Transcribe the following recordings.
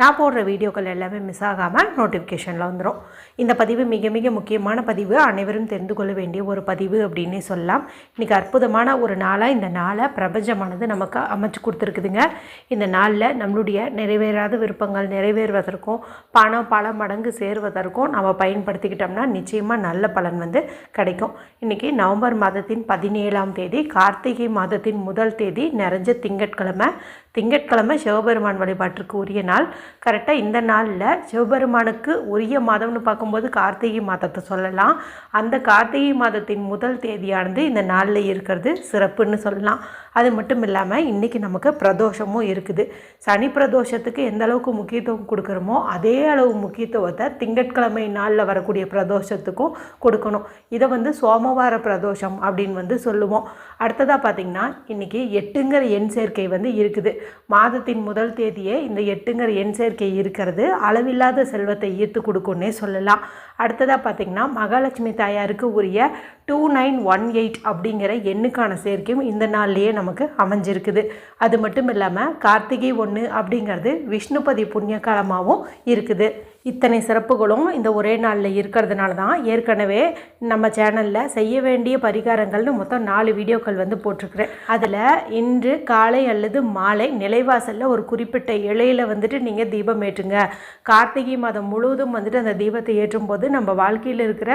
நான் போடுற வீடியோக்கள் எல்லாமே மிஸ் ஆகாமல் நோட்டிஃபிகேஷனில் வந்துடும் இந்த பதிவு மிக மிக முக்கியமான பதிவு. அனைவரும் தெரிந்து கொள்ள வேண்டிய ஒரு பதிவு அப்படின்னே சொல்லலாம். இன்றைக்கி அற்புதமான ஒரு நாளாக இந்த நாளை பிரபஞ்சமானது நமக்கு அமைச்சு கொடுத்துருக்குதுங்க. இந்த நாளில் நம்மளுடைய நிறைவேறாத விருப்பங்கள் நிறைவேறுவதற்கும் பணம் பல மடங்கு சேருவதற்கும் நம்ம பயன்படுத்திக்கிட்டோம்னா நிச்சயமாக நல்ல பலன் வந்து கிடைக்கும். இன்றைக்கி நவம்பர் மாதத்தின் பதினேழாம் தேதி கார்த்திகை மாதத்தின் முதல் தேதி நிறைஞ்ச திங்கட்கிழமை. திங்கட்கிழமை சிவபெருமான் வழிபாட்டிற்கு உரிய நாள். கரெக்டாக இந்த நாளில் சிவபெருமானுக்கு உரிய மாதம்னு பார்க்கும்போது கார்த்திகை மாதத்தை சொல்லலாம். அந்த கார்த்திகை மாதத்தின் முதல் தேதியானது இந்த நாளில் இருக்கிறது. சிறப்புன்னு சொல்லலாம். அது மட்டும் இல்லாமல் இன்றைக்கி நமக்கு பிரதோஷமும் இருக்குது. சனி பிரதோஷத்துக்கு எந்த அளவுக்கு முக்கியத்துவம் கொடுக்குறோமோ அதே அளவு முக்கியத்துவத்தை திங்கட்கிழமை நாளில் வரக்கூடிய பிரதோஷத்துக்கும் கொடுக்கணும். இதை வந்து சோமவார பிரதோஷம் அப்படின்னு வந்து சொல்லுவோம். அடுத்ததாக பார்த்திங்கன்னா இன்றைக்கி எட்டுங்கிற எண் சேர்க்கை வந்து இருக்குது. மாதத்தின் முதல் தேதியே இந்த எட்டுங்கிற எண் சேர்க்கை இருக்கிறது. அளவில்லாத செல்வத்தை ஈர்த்து கொடுக்கும்னே சொல்லலாம். அடுத்ததாக பார்த்திங்கன்னா மகாலட்சுமி தாயாருக்கு உரிய டூ நைன் ஒன் எயிட் அப்படிங்கிற எண்ணுக்கான சேர்க்கையும் இந்த நாள்லேயே நமக்கு அமைஞ்சிருக்குது. அது மட்டும் இல்லாமல் கார்த்திகை ஒன்று அப்படிங்கிறது விஷ்ணுபதி புண்ணிய காலமாகவும் இருக்குது. இத்தனை சிறப்புகளும் இந்த ஒரே நாளில் இருக்கிறதுனால தான் ஏற்கனவே நம்ம சேனலில் செய்ய வேண்டிய பரிகாரங்கள்னு மொத்தம் நாலு வீடியோக்கள் வந்து போட்டிருக்கிறேன். அதில் இன்று காலை அல்லது மாலை நிலைவாசலில் ஒரு குறிப்பிட்ட இலையில் வந்துட்டு நீங்கள் தீபம் ஏற்றுங்க. கார்த்திகை மாதம் முழுவதும் வந்துட்டு அந்த தீபத்தை ஏற்றும் போது நம்ம வாழ்க்கையில் இருக்கிற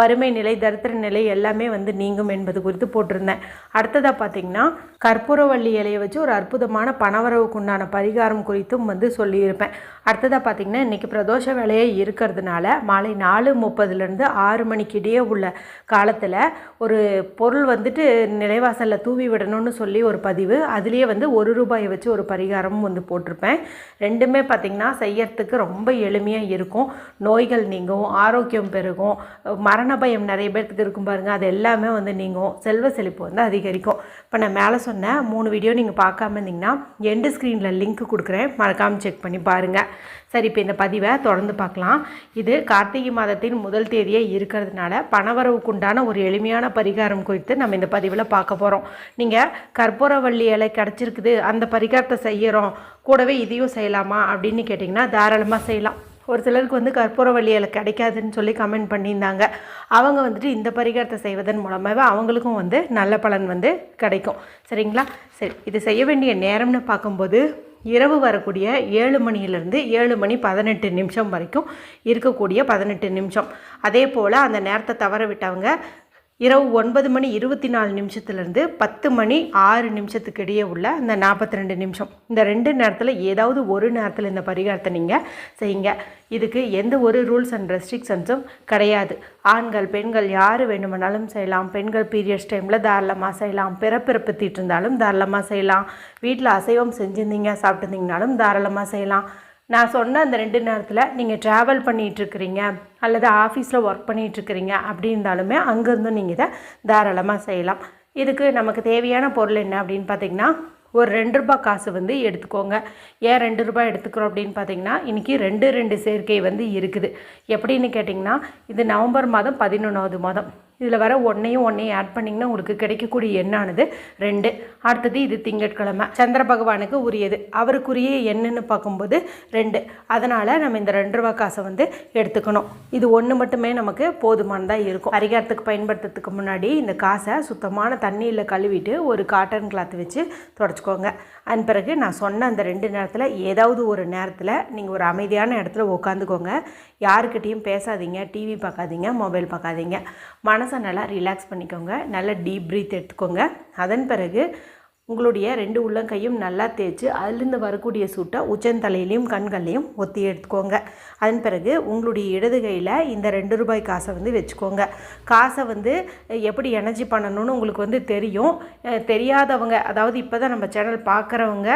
வறுமை நிலை தரித்திர நிலை எல்லாமே வந்து நீங்கும் என்பது குறித்து போட்டிருந்தேன். அடுத்ததாக பார்த்தீங்கன்னா கற்பூரவள்ளி இலையை வச்சு ஒரு அற்புதமான பணவரவுக்கு உண்டான பரிகாரம் குறித்தும் வந்து சொல்லியிருப்பேன். அடுத்ததாக பார்த்தீங்கன்னா இன்றைக்கி பிரதோஷ வேலையே இருக்கிறதுனால மாலை நாலு முப்பதுலேருந்து ஆறு மணிக்கு இடையே உள்ள காலத்தில் ஒரு பொருள் வந்துட்டு நிலைவாசலில் தூவி விடணும்னு சொல்லி ஒரு பதிவு அதுலேயே வந்து ஒரு ரூபாயை வச்சு ஒரு பரிகாரமும் வந்து போட்டிருப்பேன். ரெண்டுமே பார்த்திங்கன்னா செய்யறதுக்கு ரொம்ப எளிமையாக இருக்கும். நோய்கள் நீங்கும் ஆரோக்கியம் பெருகும் மரண பயம் நிறைய பேர்த்துக்கு இருக்கும் பாருங்கள் பாருங்கள் அது எல்லாமே வந்து நீங்கள் செல்வ செழிப்பு வந்து அதிகரிக்கும். இப்போ நான் மேலே சொன்ன மூணு வீடியோ நீங்கள் பார்க்காம இருந்தீங்கன்னா எண்டு ஸ்க்ரீனில் லிங்க் கொடுக்குறேன். மறக்காமல் செக் பண்ணி பாருங்கள் சரி இப்போ இந்த பதிவை தொடர்ந்து பார்க்கலாம். இது கார்த்திகை மாதத்தின் முதல் தேதியே இருக்கிறதுனால பணவரவுக்குண்டான ஒரு எளிமையான பரிகாரம் குறித்து நம்ம இந்த பதிவில் பார்க்க போகிறோம் நீங்கள் கற்பூரவள்ளி இலை கிடச்சிருக்குது அந்த பரிகாரத்தை செய்கிறோம் கூடவே இதையும் செய்யலாமா அப்படின்னு கேட்டிங்கன்னா தாராளமாக செய்யலாம். ஒரு சிலருக்கு வந்து கற்பூரவள்ளி இலை கிடைக்காதுன்னு சொல்லி கமெண்ட் பண்ணியிருந்தாங்க. அவங்க வந்துட்டு இந்த பரிகாரத்தை செய்வதன் மூலமாகவே அவங்களுக்கும் வந்து நல்ல பலன் வந்து கிடைக்கும். சரிங்களா? சரி இது செய்ய வேண்டிய நேரம்னு பார்க்கும்போது இரவு வரக்கூடிய ஏழு மணியிலேருந்து ஏழு மணி பதினெட்டு நிமிஷம் வரைக்கும் இருக்கக்கூடிய பதினெட்டு நிமிஷம். அதே போல் அந்த நேரத்தை தவற விட்டவங்க இரவு ஒன்பது மணி இருபத்தி நாலு நிமிஷத்துலேருந்து பத்து மணி ஆறு நிமிஷத்துக்கு இடையே உள்ள அந்த நாற்பத்தி ரெண்டு நிமிஷம். இந்த ரெண்டு நேரத்தில் ஏதாவது ஒரு நேரத்தில் இந்த பரிகாரத்தை நீங்கள் செய்யுங்க. இதுக்கு எந்த ஒரு ரூல்ஸ் அண்ட் ரெஸ்ட்ரிக்ஷன்ஸும் கிடையாது. ஆண்கள் பெண்கள் யார் வேணுமானாலும் செய்யலாம். பெண்கள் பீரியட்ஸ் டைமில் தாராளமாக செய்யலாம். பிறப்பிறப்பு தீட்டிருந்தாலும் தாராளமாக செய்யலாம். வீட்டில் அசைவம் செஞ்சுருந்தீங்க சாப்பிட்டுருந்தீங்கனாலும் தாராளமாக செய்யலாம். நான் சொன்ன அந்த ரெண்டு நேரத்தில் நீங்கள் ட்ராவல் பண்ணிகிட்ருக்கிறீங்க அல்லது ஆஃபீஸில் ஒர்க் பண்ணிகிட்ருக்கிறீங்க அப்படி இருந்தாலுமே அங்கேருந்தும் நீங்கள் இதை தாராளமாக செய்யலாம். இதுக்கு நமக்கு தேவையான பொருள் என்ன அப்படின்னு பார்த்தீங்கன்னா ஒரு ரெண்டு ரூபாய் காசு வந்து எடுத்துக்கோங்க. ஏன் ரெண்டு ரூபாய் எடுத்துக்கிறோம் அப்படின்னு பார்த்தீங்கன்னா இன்றைக்கி ரெண்டு ரெண்டு சேர்க்கை வந்து இருக்குது. எப்படின்னு கேட்டிங்கன்னா இது நவம்பர் மாதம் பதினொன்றாவது மாதம். இதில் வர ஒன்றையும் ஒன்றையும் ஆட் பண்ணிங்கன்னா உங்களுக்கு கிடைக்கக்கூடிய எண்ணானது ரெண்டு. அடுத்தது இது திங்கட்கிழமை. சந்திர பகவானுக்கு உரியது. அவருக்குரிய எண்ணுன்னு பார்க்கும்போது ரெண்டு. அதனால் நம்ம இந்த ரெண்டு ரூபா காசை வந்து எடுத்துக்கணும். இது ஒன்று மட்டுமே நமக்கு போதுமானதாக இருக்கும். அரிகாரத்துக்கு பயன்படுத்துறதுக்கு முன்னாடி இந்த காசை சுத்தமான தண்ணியில் கழுவிட்டு ஒரு காட்டன் கிளாத் வச்சு தொடச்சிக்கோங்க. அதன் பிறகு நான் சொன்ன அந்த ரெண்டு நேரத்தில் ஏதாவது ஒரு நேரத்தில் நீங்கள் ஒரு அமைதியான இடத்துல உட்காந்துக்கோங்க யாருக்கிட்டேயும் பேசாதீங்க. டிவி பார்க்காதீங்க. மொபைல் பார்க்காதீங்க. மனசு நல்லா ரிலாக்ஸ் பண்ணிக்கோங்க. நல்லா டீப் ப்ரீத் எடுத்துக்கோங்க. அதன் பிறகு உங்களுடைய ரெண்டு உள்ளங்கையும் நல்லா தேய்ச்சி அதுலேருந்து வரக்கூடிய சூட்டை உச்சந்தலையிலையும் கண்கள்லையும் ஒத்தி எடுத்துக்கோங்க. அதன் பிறகு உங்களுடைய இடது கையில் இந்த ரெண்டு ரூபாய் காசை வந்து வச்சுக்கோங்க. காசை வந்து எப்படி எனர்ஜி பண்ணணும்னு உங்களுக்கு வந்து தெரியும். தெரியாதவங்க அதாவது இப்போ தான் நம்ம சேனல் பார்க்குறவங்க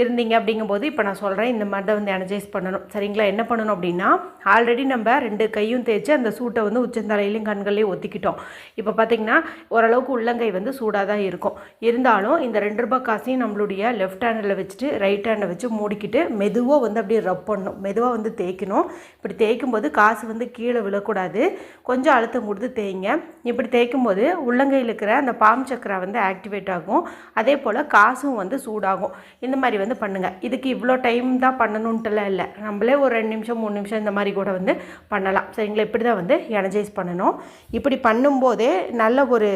இருந்தீங்க அப்படிங்கும்போது இப்போ நான் சொல்கிறேன் இந்த மாதிரி தான் வந்து எனர்ஜைஸ் பண்ணணும். சரிங்களா? என்ன பண்ணணும் அப்படின்னா ஆல்ரெடி நம்ம ரெண்டு கையும் தேய்ச்சி அந்த சூட்டை வந்து உச்சந்தலையிலையும் கண்கள்லையும் ஒத்திக்கிட்டோம். இப்போ பார்த்திங்கன்னா ஓரளவுக்கு உள்ளங்கை வந்து சூடாக தான் இருக்கும். இருந்தாலும் இந்த ரெண்டு ரூபாய் காசையும் நம்மளுடைய லெஃப்ட் ஹேண்டில் வச்சுட்டு ரைட் ஹேண்டை வச்சு மூடிக்கிட்டு மெதுவாக வந்து அப்படியே ரப் பண்ணணும். மெதுவாக வந்து தேய்க்கணும். இப்படி தேய்க்கும் போது காசு வந்து கீழே விழக்கூடாது. கொஞ்சம் அழுத்தம் கொடுத்து தேய்ங்க. இப்படி தேய்க்கும் போது உள்ளங்கையில் இருக்கிற அந்த பாம் சக்கரா வந்து ஆக்டிவேட் ஆகும். அதே போல் காசும் வந்து சூடாகும். இந்த மாதிரி வந்து பண்ணுங்கள் இதுக்கு இவ்வளோ டைம் தான் பண்ணணுன்ட்டுலாம் இல்லை. நம்மளே ஒரு ரெண்டு நிமிஷம் மூணு நிமிஷம் இந்த மாதிரி கூட வந்து பண்ணலாம். சரிங்களா இப்படி தான் வந்து எனர்ஜைஸ் பண்ணணும். இப்படி பண்ணும்போதே நல்ல ஒரு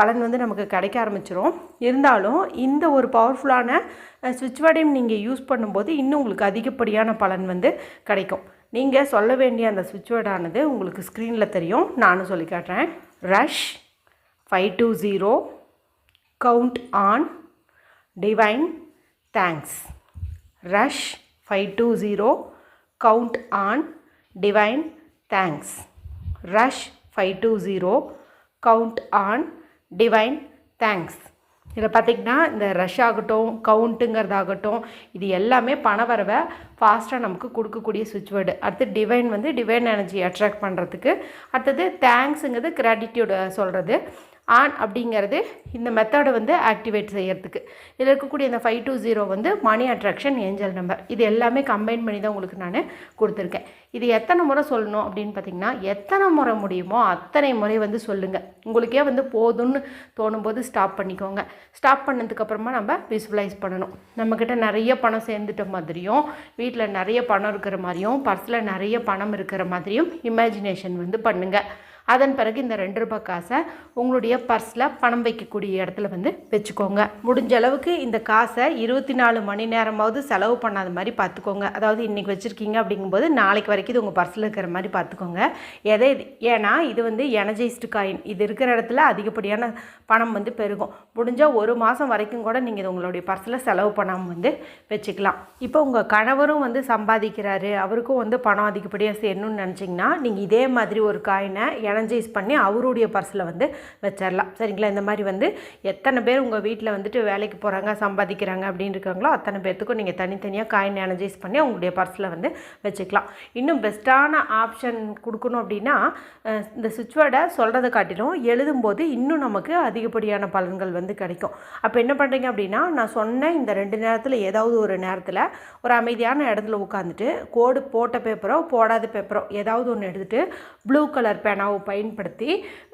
பலன் வந்து நமக்கு கிடைக்க ஆரம்பிச்சிரும். இருந்தாலும் இந்த ஒரு பவர்ஃபுல்லான சுவிட்ச் வேர்டையும் நீங்கள் யூஸ் பண்ணும்போது இன்னும் உங்களுக்கு அதிகப்படியான பலன் வந்து கிடைக்கும். நீங்கள் சொல்ல வேண்டிய அந்த சுவிட்ச் வேர்டானது உங்களுக்கு ஸ்க்ரீனில் தெரியும். நானும் சொல்லி காட்டுறேன். Rush five two zero count on divine thanks rush five two zero count on divine thanks rush five two zero count on divine thanks இதில் பார்த்திங்கன்னா இந்த ரஷ் ஆகட்டும் கவுண்ட்டுங்கிறதாகட்டும் இது எல்லாமே பணவரவை ஃபாஸ்ட்டாக நமக்கு கொடுக்கக்கூடிய சுவிட்ச் வேர்டு அடுத்து டிவைன் வந்து டிவைன் எனர்ஜி அட்ராக்ட் பண்ணுறதுக்கு அடுத்தது தேங்க்ஸுங்கிறது கிராட்டிடியூட் சொல்கிறது ஆன் அப்படிங்கிறது இந்த மெத்தடை வந்து ஆக்டிவேட் செய்கிறதுக்கு இதில் இருக்கக்கூடிய இந்த ஃபைவ் டூ ஜீரோ வந்து மணி அட்ராக்ஷன் ஏஞ்சல் நம்பர் இது எல்லாமே கம்பைன் பண்ணி தான் உங்களுக்கு நான் கொடுத்துருக்கேன். இது எத்தனை முறை சொல்லணும் அப்படின்னு பார்த்தீங்கன்னா எத்தனை முறை முடியுமோ அத்தனை முறை வந்து சொல்லுங்கள் உங்களுக்கே வந்து போதும்னு தோணும்போது ஸ்டாப் பண்ணிக்கோங்க. ஸ்டாப் பண்ணதுக்கப்புறமா நம்ம விசுவலைஸ் பண்ணணும். நம்மக்கிட்ட நிறைய பணம் சேர்ந்துட்ட மாதிரியும் வீட்டில் நிறைய பணம் இருக்கிற மாதிரியும் பர்ஸில் நிறைய பணம் இருக்கிற மாதிரியும் இமேஜினேஷன் வந்து பண்ணுங்கள் அதன் பிறகு இந்த ரெண்டு ரூபாய் காசை உங்களுடைய பர்ஸில் பணம் வைக்கக்கூடிய இடத்துல வந்து வச்சுக்கோங்க. முடிஞ்ச அளவுக்கு இந்த காசை இருபத்தி நாலு மணி நேரமாவது செலவு பண்ணாத மாதிரி பார்த்துக்கோங்க. அதாவது இன்றைக்கி வச்சுருக்கீங்க அப்படிங்கும்போது நாளைக்கு வரைக்கும் இது உங்கள் பர்ஸில் இருக்கிற மாதிரி பார்த்துக்கோங்க. எதை இது ஏன்னா இது வந்து எனர்ஜைஸ்டு காயின் இது இருக்கிற இடத்துல அதிகப்படியான பணம் வந்து பெருகும். முடிஞ்சால் ஒரு மாதம் வரைக்கும் கூட நீங்கள் இது உங்களுடைய பர்ஸில் செலவு பண்ணாமல் வந்து வச்சுக்கலாம். இப்போ உங்கள் கணவரும் வந்து சம்பாதிக்கிறாரு. அவருக்கும் வந்து பணம் அதிகப்படியாக சேரணும்னு நினச்சிங்கன்னா நீங்கள் இதே மாதிரி ஒரு காயினை எனர்ஜைஸ் பண்ணி அவருடைய பர்ஸில் வந்து வச்சிடலாம் சரிங்களா? இந்த மாதிரி வந்து எத்தனை பேர் உங்கள் வீட்டில் வந்துட்டு வேலைக்கு போகிறாங்க சம்பாதிக்கிறாங்க அப்படின்னு இருக்காங்களோ அத்தனை பேர்த்துக்கும் நீங்கள் தனித்தனியாக காயின் எனர்ஜைஸ் பண்ணி அவங்களுடைய பர்ஸில் வந்து வச்சுக்கலாம். இன்னும் பெஸ்ட்டான ஆப்ஷன் கொடுக்கணும் அப்படின்னா இந்த சுவிட்ச்வேர்டை சொல்கிறத காட்டிலும் எழுதும்போது இன்னும் நமக்கு அதிகப்படியான பலன்கள் வந்து கிடைக்கும். அப்போ என்ன பண்ணுறீங்க அப்படின்னா நான் சொன்ன இந்த ரெண்டு நேரத்தில் ஏதாவது ஒரு நேரத்தில் ஒரு அமைதியான இடத்துல உட்காந்துட்டு கோடு போட்ட பேப்பரோ போடாத பேப்பரோ ஏதாவது ஒன்று எடுத்துகிட்டு ப்ளூ கலர் பேனாவை பயன்படுத்தி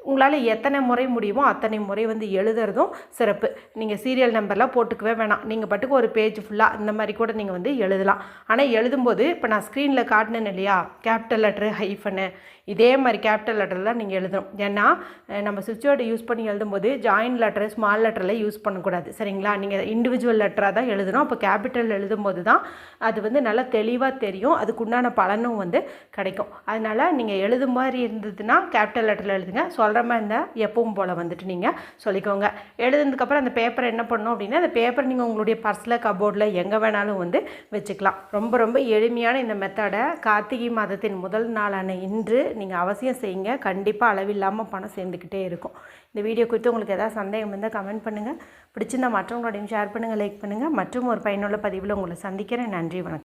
உங்களால் எத்தனை முறை முடியுமோ அத்தனை முறை வந்து எழுதுறதும் சிறப்பு. நீங்கள் சீரியல் நம்பர்லாம் போட்டுக்கவே வேணாம். நீங்கள் பாட்டுக்கு ஒரு பேஜ் ஃபுல்லாக இந்த மாதிரி கூட நீங்கள் வந்து எழுதலாம். ஆனால் எழுதும்போது இப்போ நான் ஸ்க்ரீனில் காட்டினேன் இல்லையா? கேபிட்டல் லெட்ரு ஹைஃபனு இதே மாதிரி கேபிட்டல் லெட்டரில் தான் நீங்கள் எழுதணும். ஏன்னா நம்ம சுவிட்ச் யூஸ் பண்ணி எழுதும்போது ஜாயின் லெட்டர் ஸ்மால் லெட்டரில் யூஸ் பண்ணக்கூடாது. சரிங்களா? நீங்கள் இண்டிவிஜுவல் லெட்டராக தான் எழுதணும். அப்போ கேபிட்டல் எழுதும்போது தான் அது வந்து நல்லா தெளிவாக தெரியும். அதுக்குண்டான பலனும் வந்து கிடைக்கும். அதனால் நீங்கள் எழுதும் மாதிரி இருந்ததுன்னா கேபிட்டல் லெட்டரில் எழுதுங்க. சொல்கிற மாதிரி இருந்தால் எப்பவும் போல் வந்துட்டு நீங்கள் சொல்லிக்கோங்க. எழுதுனதுக்கப்புறம் அந்த பேப்பரை என்ன பண்ணணும் அப்படின்னா அந்த பேப்பர் நீங்கள் உங்களுடைய பர்ஸில் கபோர்டில் எங்கே வேணாலும் வந்து வச்சுக்கலாம். ரொம்ப ரொம்ப எளிமையான இந்த மெத்தடை கார்த்திகை மாதத்தின் முதல் நாளான இன்று நீங்கள் அவசியம் செய்யுங்க. கண்டிப்பாக அளவில்லாமல் பணம் சேர்ந்துக்கிட்டே இருக்கும். இந்த வீடியோ குறித்து உங்களுக்கு எதாவது சந்தேகம் இருந்தால் கமெண்ட் பண்ணுங்கள் பிடிச்சிருந்தால் மற்றவங்களோடையும் ஷேர் பண்ணுங்கள் லைக் பண்ணுங்கள் மற்றும் ஒரு பயனுள்ள பதிவில் உங்களை சந்திக்கிறேன். நன்றி வணக்கம்.